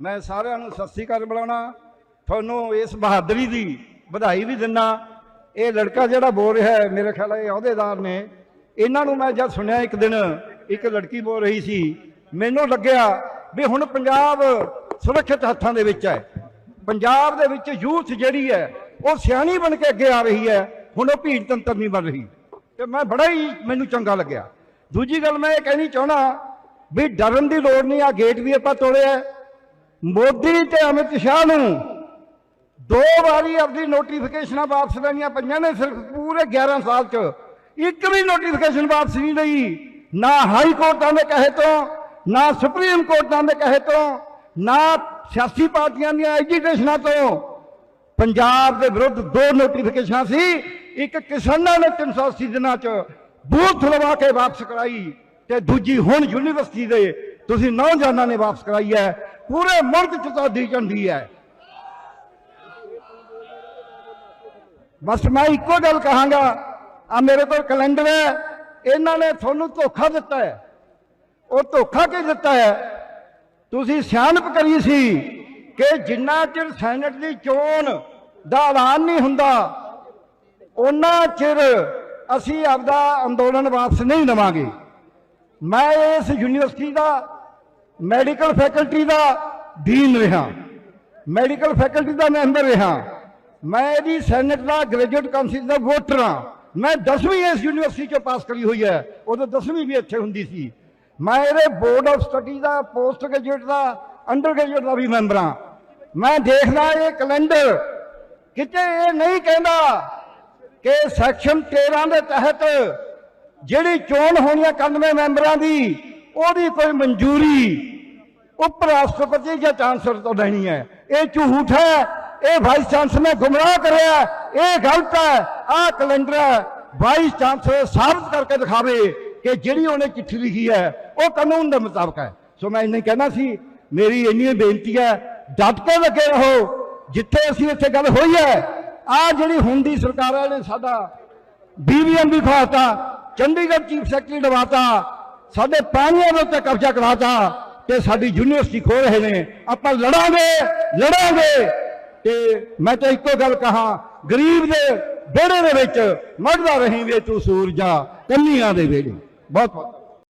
ਮੈਂ ਸਾਰਿਆਂ ਨੂੰ ਸਤਿ ਸ੍ਰੀ ਅਕਾਲ ਬੁਲਾਉਣਾ। ਤੁਹਾਨੂੰ ਇਸ ਬਹਾਦਰੀ ਦੀ ਵਧਾਈ ਵੀ ਦਿੰਨਾ। ਇਹ ਲੜਕਾ ਜਿਹੜਾ ਬੋਲ ਰਿਹਾ ਹੈ, ਮੇਰੇ ਖਿਆਲ ਇਹ ਅਹੁਦੇਦਾਰ ਨੇ। ਇਹਨਾਂ ਨੂੰ ਮੈਂ ਜਦ ਸੁਣਿਆ ਇੱਕ ਦਿਨ, ਇੱਕ ਲੜਕੀ ਬੋਲ ਰਹੀ ਸੀ, ਮੈਨੂੰ ਲੱਗਿਆ ਵੀ ਹੁਣ ਪੰਜਾਬ ਸੁਰੱਖਿਅਤ ਹੱਥਾਂ ਦੇ ਵਿੱਚ ਹੈ। ਪੰਜਾਬ ਦੇ ਵਿੱਚ ਯੂਥ ਜਿਹੜੀ ਹੈ, ਉਹ ਸਿਆਣੀ ਬਣ ਕੇ ਅੱਗੇ ਆ ਰਹੀ ਹੈ। ਹੁਣ ਉਹ ਭੀੜ ਤੰਤਰ ਨਹੀਂ ਬਣ ਰਹੀ। ਤੇ ਮੈਂ ਬੜਾ ਹੀ ਮੈਨੂੰ ਚੰਗਾ ਲੱਗਿਆ। ਦੂਜੀ ਗੱਲ ਮੈਂ ਇਹ ਕਹਿਣੀ ਚਾਹਣਾ ਵੀ ਡਰਨ ਦੀ ਲੋੜ ਨਹੀਂ ਆ ਗੇਟ ਵੀ ਆਪਾਂ ਤੋੜਿਆ ਮੋਦੀ ਤੇ ਅਮਿਤ ਸ਼ਾਹ ਨੂੰ ਦੋ ਵਾਰੀ ਆਪਣੀ ਨੋਟੀਫਿਕੇਸ਼ਨਾਂ ਵਾਪਸ ਲੈਣੀਆਂ ਪਈਆਂ ਨੇ ਸਿਰਫ ਪੂਰੇ 11 ਸਾਲ 'ਚ। ਇੱਕ ਵੀ ਨੋਟੀਫਿਕੇਸ਼ਨ ਵਾਪਸ ਨਹੀਂ ਲਈ। ਨਾ ਹਾਈ ਕੋਰਟਾਂ ਦੇ ਕਹੇ ਤੋਂ, ਨਾ ਸੁਪਰੀਮ ਕੋਰਟਾਂ ਦੇ ਕਹੇ ਤੋਂ, ਨਾ ਸਿਆਸੀ ਪਾਰਟੀਆਂ ਦੀਆਂ ਐਜੀਟੇਸ਼ਨਾਂ ਤੋਂ। ਪੰਜਾਬ ਦੇ ਵਿਰੁੱਧ ਦੋ ਨੋਟੀਫਿਕੇਸ਼ਨਾਂ ਸੀ। ਇੱਕ ਕਿਸਾਨਾਂ ਨੇ 380 ਦਿਨਾਂ 'ਚ ਬੂਥ ਲਵਾ ਕੇ ਵਾਪਸ ਕਰਾਈ ਤੇ ਦੂਜੀ ਹੁਣ ਯੂਨੀਵਰਸਿਟੀ ਦੇ। ਤੁਸੀਂ ਨੌਜਵਾਨਾਂ ਨੇ ਵਾਪਸ ਕਰਾਈ ਹੈ। ਪੂਰੇ ਮੁਲਕ 'ਚ ਤੁਹਾਡੀ ਝੰਡੀ ਹੈ। ਬਸ ਮੈਂ ਇੱਕੋ ਗੱਲ ਕਹਾਂਗਾ ਆ ਮੇਰੇ ਕੋਲ ਕੈਲੰਡਰ ਹੈ, ਇਹਨਾਂ ਨੇ ਤੁਹਾਨੂੰ ਧੋਖਾ ਦਿੱਤਾ ਹੈ। ਉਹ ਧੋਖਾ ਕੀ ਦਿੱਤਾ ਹੈ? ਤੁਸੀਂ ਸਿਆਣਪ ਕਰੀ ਸੀ ਕਿ ਜਿੰਨਾ ਚਿਰ ਸੈਨੇਟ ਦੀ ਚੋਣ ਦਾ ਐਲਾਨ ਨਹੀਂ ਹੁੰਦਾ ਉਹਨਾਂ ਚਿਰ ਅਸੀਂ ਆਪਦਾ ਅੰਦੋਲਨ ਵਾਪਸ ਨਹੀਂ ਲਵਾਂਗੇ ਮੈਂ ਇਸ ਯੂਨੀਵਰਸਿਟੀ ਦਾ ਮੈਡੀਕਲ ਫੈਕਲਟੀ ਦਾ ਡੀਨ ਰਿਹਾ। ਮੈਡੀਕਲ ਫੈਕਲਟੀ ਦਾ ਮੈਂਬਰ ਰਿਹਾ। ਮੈਂ ਇਹਦੀ ਸੈਨੇਟ ਦਾ ਗ੍ਰੈਜੂਏਟ ਕਾਉਂਸਲ ਦਾ ਵੋਟਰ ਹਾਂ। ਮੈਂ 10ਵੀਂ ਇਸ ਯੂਨੀਵਰਸਿਟੀ ਚੋਂ ਪਾਸ ਕਰੀ ਹੋਈ ਹੈ। ਉਦੋਂ 10ਵੀਂ ਵੀ ਇੱਥੇ ਹੁੰਦੀ ਸੀ। ਮੈਂ ਇਹਦੇ ਬੋਰਡ ਆਫ ਸਟੱਡੀ ਦਾ, ਪੋਸਟ ਗ੍ਰੈਜੂਏਟ ਦਾ, ਅੰਡਰ ਗ੍ਰੈਜੂਏਟ ਦਾ ਵੀ ਮੈਂਬਰ ਹਾਂ। ਮੈਂ ਦੇਖਦਾ ਇਹ ਕੈਲੰਡਰ ਕਿਤੇ ਇਹ ਨਹੀਂ ਕਹਿੰਦਾ ਕਿ ਸੈਕਸ਼ਨ 13 ਦੇ ਤਹਿਤ ਜਿਹੜੀ ਚੋਣ ਹੋਣੀ ਹੈ 91 ਮੈਂਬਰਾਂ ਦੀ, ਉਹਦੀ ਕੋਈ ਮਨਜ਼ੂਰੀ ਉਪ ਰਾਸ਼ਟਰਪਤੀ ਜਾਂ ਚਾਂਸਲਰ ਤੋਂ ਲੈਣੀ ਹੈ ਇਹ ਝੂਠ ਹੈ ਇਹ ਵਾਈਸ ਚਾਂਸਲਰ ਨੇ ਗੁੰਮਰਾਹ ਕਰਿਆ ਇਹ ਗਲਤ ਹੈ ਆਹ ਕੈਲੰਡਰ ਵਾਈਸ ਚਾਂਸਲਰ ਸਾਬਤ ਕਰਕੇ ਦਿਖਾਵੇ ਕਿ ਜਿਹੜੀ ਉਹਨੇ ਚਿੱਠੀ ਲਿਖੀ ਹੈ ਉਹ ਕਾਨੂੰਨ ਦੇ ਮੁਤਾਬਕ ਹੈ ਸੋ ਮੈਂ ਇੰਨੇ ਕਹਿਣਾ ਸੀ ਮੇਰੀ ਇੰਨੀ ਬੇਨਤੀ ਹੈ ਡਟ ਕੇ ਲੱਗੇ ਰਹੋ ਜਿੱਥੇ ਅਸੀਂ ਇੱਥੇ ਗੱਲ ਹੋਈ ਹੈ ਆ ਜਿਹੜੀ ਹੁੰਦੀ ਸਰਕਾਰਾਂ ਨੇ ਸਾਡਾ ਬੀਬੀਐਮ ਵੀ ਖਾਤਾ ਚੰਡੀਗੜ੍ਹ ਚੀਫ ਸੈਕਟਰੀ ਦਵਾਤਾ ਸਾਡੇ ਪਾਣੀਆਂ ਦੇ ਉੱਤੇ ਕਬਜ਼ਾ ਕਰਾਤਾ ਤੇ ਸਾਡੀ ਯੂਨੀਵਰਸਿਟੀ ਖੋ ਰਹੇ ਨੇ। ਆਪਾਂ ਲੜਾਂਗੇ ਲੜਾਂਗੇ। ਤੇ ਮੈਂ ਤਾਂ ਇੱਕੋ ਗੱਲ ਕਹਾ, ਗਰੀਬ ਦੇ ਵਿਹੜੇ ਦੇ ਵਿੱਚ ਮੜਦਾ ਰਹੀ ਵੇ ਤੂੰ ਸੂਰਜਾ, ਕੰਨੀਆਂ ਦੇ ਵਿਹੜੇ। ਬਹੁਤ ਬਹੁਤ।